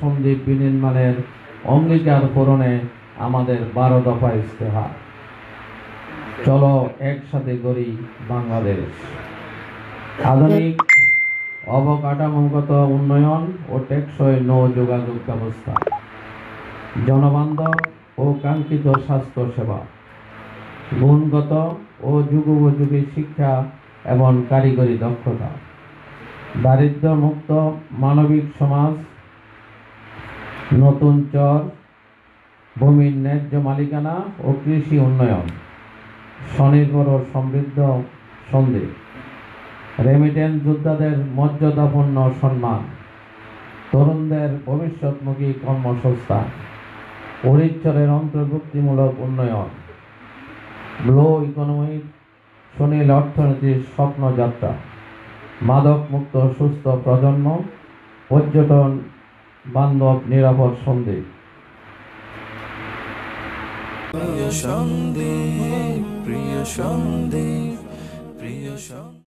সন্দীপ বিনির্মাণের অঙ্গীকার পূরণে আমাদের বারো দফা ইস্তেহার চলো একসাথে করি বাংলাদেশ। আধুনিক, অবকাঠামোগত উন্নয়ন ও টেকসই নৌ যোগাযোগ ব্যবস্থা। জনবান্ধব ও কাঙ্ক্ষিত স্বাস্থ্য সেবা গুণগত ও যুগোপযোগী শিক্ষা এবং কারিগরি দক্ষতা। দারিদ্র্যমুক্ত মানবিক সমাজ নতুন চর, ভূমির ন্যায্য মালিকানা ও কৃষি উন্নয়ন। স্বনির্ভর ও সমৃদ্ধ সন্দেহ রেমিটেন্স যোদ্ধাদের মর্যাদাপূর্ণ সম্মান। তরুণদের ভবিষ্যৎমুখী কর্মসংস্থান পরিচ্ছরের অন্তর্ভুক্তিমূলক উন্নয়ন। গ্লো ইকোনমিক সুনীল অর্থনীতির স্বপ্নযাত্রা। মাদক মুক্ত সুস্থ প্রজন্ম, পর্যটন বান্ধব নিরাপদ সন্দেহ প্রিয় সন্দেহ প্রিয় সন্দেহ প্রিয়